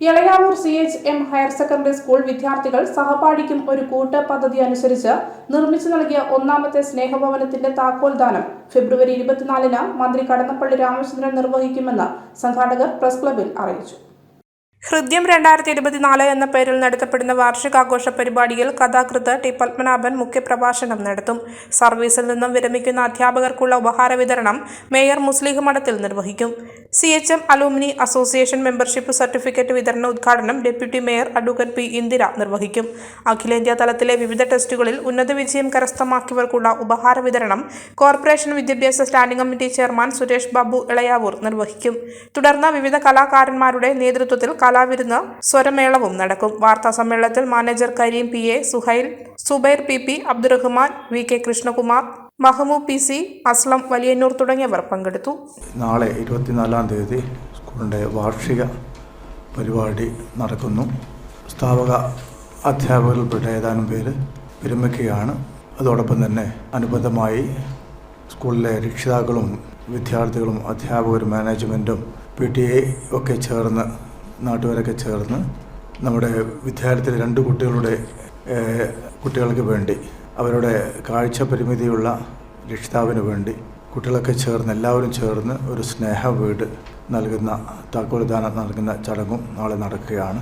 Elayavoor C H M higher secondary school വിദ്യാർത്ഥികൾ സഹപാഠിക്കും ഒരു കൂട്ട പദ്ധതി അനുസരിച്ച് നിർമ്മിച്ചു നൽകിയ ഒന്നാമത്തെ സ്നേഹഭവനത്തിന്റെ താക്കോൽദാനം ഫെബ്രുവരി ഇരുപത്തിനാലിന് മന്ത്രി കടന്നപ്പള്ളി രാമചന്ദ്രൻ നിർവഹിക്കുമെന്ന് സംഘാടകർ പ്രസ് ക്ലബിൽ അറിയിച്ചു. ഹൃദ്യം രണ്ടായിരത്തി ഇരുപത്തിനാല് എന്ന പേരിൽ നടത്തപ്പെടുന്ന വാർഷികാഘോഷ പരിപാടിയിൽ കഥാകൃത്ത് ടി പത്മനാഭൻ മുഖ്യപ്രഭാഷണം നടത്തും. സർവീസിൽ നിന്നും വിരമിക്കുന്ന അധ്യാപകർക്കുള്ള ഉപഹാര വിതരണം മേയർ മുസ്ലിം മഠത്തിൽ നിർവഹിക്കും. C H M alumni association membership certificate വിതരണ ഉദ്ഘാടനം deputy mayor advocate P Indira നിർവഹിക്കും. അഖിലേന്ത്യാ തലത്തിലെ വിവിധ ടെസ്റ്റുകളിൽ ഉന്നത വിജയം കരസ്ഥമാക്കിയവർക്കുള്ള ഉപഹാര വിതരണം കോർപ്പറേഷൻ വിദ്യാഭ്യാസ standing committee chairman Suresh Babu Elayavoor നിർവഹിക്കും. തുടർന്ന് വിവിധ കലാകാരന്മാരുടെ നേതൃത്വത്തിൽ കലാവിരുന്ന് സ്വരമേളവും നടക്കും. വാർത്താ സമ്മേളനത്തിൽ manager Kareem P A Suhail Subair P P Abdurahman V K Krishnakumar Mahmood P C Aslam Valiyannur തുടങ്ങിയവർ പങ്കെടുത്തു. നാളെ ഇരുപത്തിനാലാം തീയതി സ്കൂളിന്റെ വാർഷിക പരിപാടി നടക്കുന്നു. സ്ഥാപക അധ്യാപകരിൽപ്പെട്ട ഏതാനും പേര് വിരമിക്കുകയാണ്. അതോടൊപ്പം തന്നെ അനുബന്ധമായി സ്കൂളിലെ രക്ഷിതാക്കളും വിദ്യാർത്ഥികളും അധ്യാപകരും മാനേജ്മെന്റും പി ടി എ ഒക്കെ ചേർന്ന് നാട്ടുകാരൊക്കെ ചേർന്ന് നമ്മുടെ വിദ്യാലയത്തിലെ രണ്ട് കുട്ടികളുടെ കുട്ടികൾക്ക് വേണ്ടി അവരുടെ കാഴ്ച പരിമിതിയുള്ള രക്ഷിതാവിന് വേണ്ടി കുട്ടികളൊക്കെ ചേർന്ന് എല്ലാവരും ചേർന്ന് ഒരു സ്നേഹ വീട് നൽകുന്ന താക്കോൽദാനം നൽകുന്ന ചടങ്ങും നാളെ നടക്കുകയാണ്.